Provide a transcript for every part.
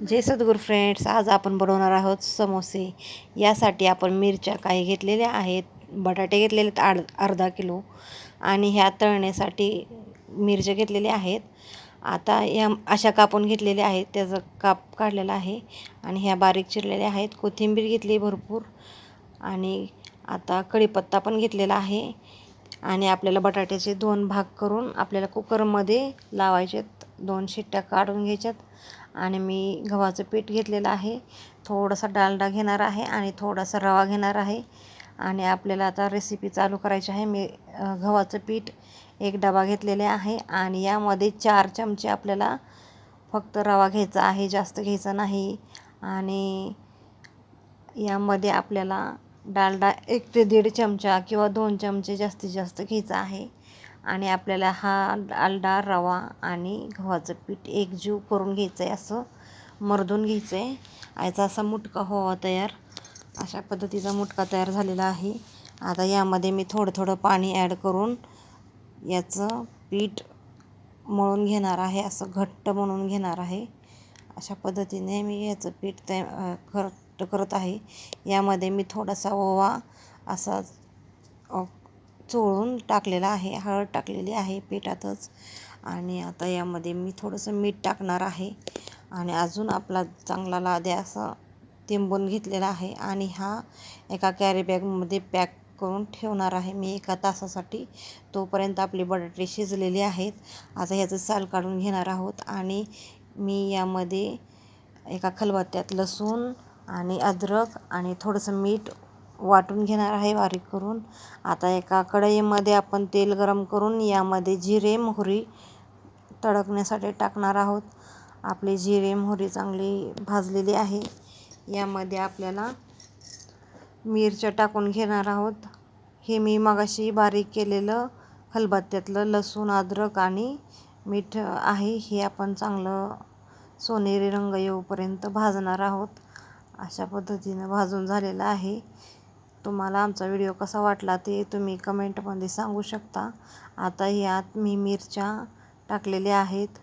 जय सद्गुरू friends आज आपण बनवणार आहोत समोसे. यासाठी आपण मिरच्या काही घेतलेल्या आहेत. बटाटे घेतलेले आहेत आड अर्धा किलो. आणि ह्या तळण्यासाठी मिरच्या घेतलेल्या आहेत. आता या अशा कापून घेतलेल्या आहेत. त्याचा काप काढलेला आहे. आणि ह्या बारीक चिरलेल्या आहेत. कोथिंबीर घेतली भरपूर. आणि आता कढीपत्ता पण घेतलेला आहे. आणि आपल्याला बटाट्याचे दोन भाग करून आपल्याला कुकरमध्ये लावायचे दोन शिट्ट्या काढून घ्यायच्यात. आणि मी गव्हाचं पीठ घेतलेलं आहे. थोडासा डालडा घेणार आहे आणि थोडासा रवा घेणार आहे. आणि आपल्याला आता रेसिपी चालू करायची आहे. मी गव्हाचं पीठ एक डबा घेतलेले आहे आणि यामध्ये चार चमचे आपल्याला फक्त रवा घ्यायचा आहे जास्त घ्यायचा नाही. आणि यामध्ये आपल्याला डालडा एक ते दीड चमचा किंवा दोन चमचे जास्तीत जास्त घ्यायचा आहे. आणि आपल्याला हा आलडा रवा आणि गव्हाचं पीठ एकजीव करून घ्यायचं आहे असं मर्दून घ्यायचं आहे याचा असा मुटका हवा तयार. अशा पद्धतीचा मुटका तयार झालेला आहे. आता यामध्ये मी थोडं थोडं पाणी ॲड करून याचं पीठ मळून घेणार आहे असं घट्ट म्हणून घेणार आहे. अशा पद्धतीने मी याचं पीठ तया घट्ट करत आहे. यामध्ये मी थोडासा ओवा असा चोळून टाकलेला आहे हळद टाकलेली आहे पिठातच. आणि आता यामध्ये मी थोडंसं मीठ टाकणार आहे. आणि अजून आपला चांगला लाद्या असा तिंबून घेतलेला आहे. आणि हा एका कॅरी बॅगमध्ये पॅक करून ठेवणार आहे. मी एका तासासाठी तोपर्यंत आपली बटाटे शिजलेले आहेत. आता ह्याचं साल काढून घेणार आहोत. आणि मी यामध्ये एका खलबत्त्यात लसूण आणि अद्रक आणि थोडंसं मीठ वाटून घेणार आहे बारीक करून. आता एका कढईमध्ये आपण तेल गरम करून यामध्ये जिरे मोहरी तडकण्यासाठी टाकणार आहोत. आपली जिरे मोहरी चांगली भाजलेली आहे. यामध्ये आपल्याला मिरच्या टाकून घेणार आहोत. हे मी मगाशी बारीक केलेलं खलबत्त्यातलं लसूण अद्रक आणि मीठ आहे. हे आपण चांगलं सोनेरी रंग येऊपर्यंत भाजणार आहोत. अशा पद्धतीनं भाजून झालेलं आहे. तुम्हाला आमचा व्हिडिओ कसा वाटला ते तुम्ही कमेंटमध्ये सांगू शकता. आता यात मी मिरच्या टाकलेल्या आहेत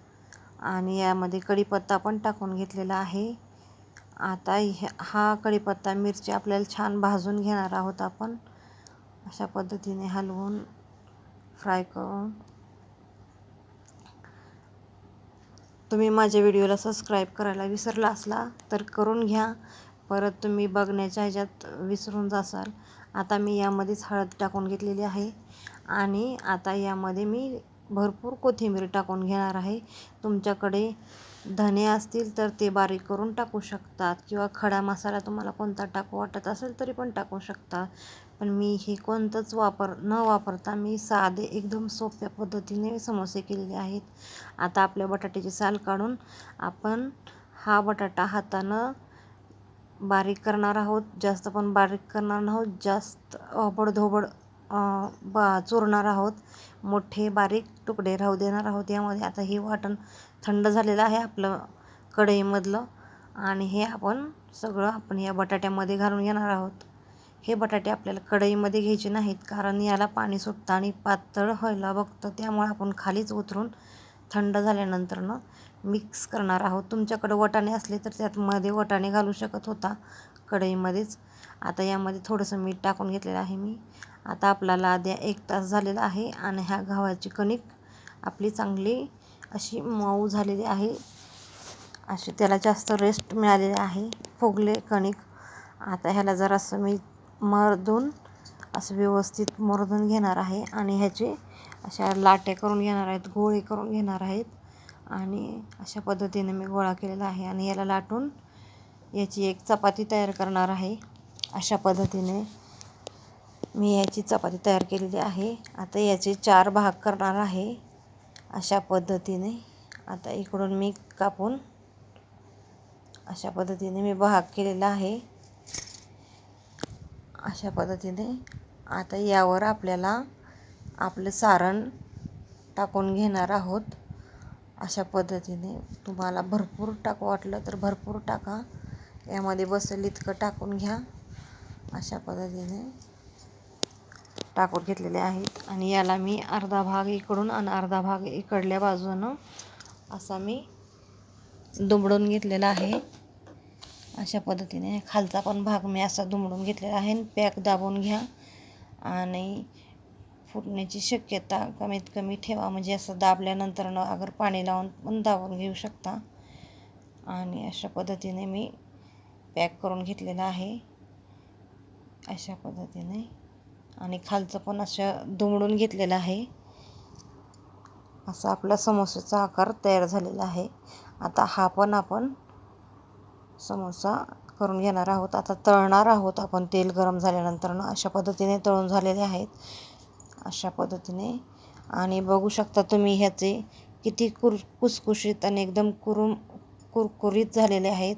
आणि यामध्ये कढीपत्ता पण टाकून घेतलेला आहे. आता ह्या हा कढीपत्ता मिरची आपल्याला छान भाजून घेणार आहोत आपण. अशा पद्धतीने हलवून फ्राय करून. तुम्ही माझ्या व्हिडिओला सबस्क्राईब करायला विसरला असला तर करून घ्या. परत तुम्ही बघण्याच्या ह्याच्यात विसरून जासाल. आता मी यामध्येच हळद टाकून घेतलेली आहे. आणि आता यामध्ये मी भरपूर कोथिंबीर टाकून घेणार आहे. तुमच्याकडे धने असतील तर ते बारीक करून टाकू शकतात किंवा खडा मसाला तुम्हाला कोणता टाकू वाटत असेल तरी पण टाकू शकता. पण मी हे कोणतंच वापर न वापरता मी साधे एकदम सोप्या पद्धतीने समोसे केलेले आहेत. आता आपल्या बटाट्याची साल काढून आपण हा बटाटा हातानं बारीक करणार आहोत जास्त पण बारीक करणार नाहोत जास्त ओबडधोबड बा चुरणार आहोत. मोठे बारीक तुकडे राहू देणार आहोत. यामध्ये आता हे वाटण थंड झालेलं आहे आपलं कढईमधलं. आणि हे आपण सगळं आपण या बटाट्यामध्ये घालून घेणार आहोत. हे बटाटे आपल्याला कढईमध्ये घ्यायचे नाहीत कारण याला पाणी सुटतं आणि पातळ व्हायला बघतं. त्यामुळे आपण खालीच उतरून थंड झाल्यानंतरनं मिक्स करणार आहोत. तुमच्याकडं वटाणे असले तर त्यात मध्ये वटाणे घालू शकत होता कढईमध्येच. आता यामध्ये थोडंसं मीठ टाकून घेतलेलं आहे मी. आता आपल्याला आद्या एक तास झालेला आहे आणि ह्या गव्हाची कणिक आपली चांगली अशी मऊ झालेली आहे. अशी त्याला जास्त रेस्ट मिळालेली आहे. फुगले कणिक. आता ह्याला जरासं मी मरदून असं व्यवस्थित मरदून घेणार आहे आणि ह्याचे अशा लाट्या करून घेणार आहेत गोळे करून घेणार आहेत. आणि अशा पद्धतीने मी गोळा केलेला आहे आणि याला लाटून याची एक चपाती तयार करणार आहे. अशा पद्धतीने मी याची चपाती तयार केलेली आहे. आता याचे चार भाग करणार आहे. अशा पद्धतीने आता इकडून मी कापून अशा पद्धतीने मी भाग केलेला आहे. अशा पद्धतीने आता यावर आपल्याला आपलं सारण टाकून घेणार आहोत. अशा पद्धतीने तुम्हाला भरपूर टाकू वाटलं तर भरपूर टाका. यामध्ये बसेल इतकं टाकून घ्या. अशा पद्धतीने टाकून घेतलेले आहेत. आणि याला मी अर्धा भाग इकडून आणि अर्धा भाग इकडल्या बाजूनं असा मी दुमडून घेतलेला आहे. अशा पद्धतीने खालचा पण भाग मी असा दुमडून घेतलेला आहे. पॅक दाबून घ्या. आणि फुटण्याची शक्यता कमीत कमी ठेवा. म्हणजे असं दाबल्यानंतर न अगर पाणी लावून पण दाबून घेऊ शकता. आणि अशा पद्धतीने मी पॅक करून घेतलेला आहे. अशा पद्धतीने. आणि खालचं पण असं दुमडून घेतलेलं आहे. असा आपला समोसाचा आकार तयार झालेला आहे. आता हा पण आपण समोसा करून घेणार आहोत. आता तळणार आहोत आपण. तेल गरम झाल्यानंतर अशा पद्धतीने तळून झालेले आहेत. अशा पद्धतीने. आणि बघू शकता तुम्ही ह्याचे किती कुर कुसकुशीत आणि एकदम कुरुम कुरकुरीत झालेले आहेत.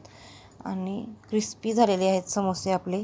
आणि क्रिस्पी झालेले आहेत समोसे आपले.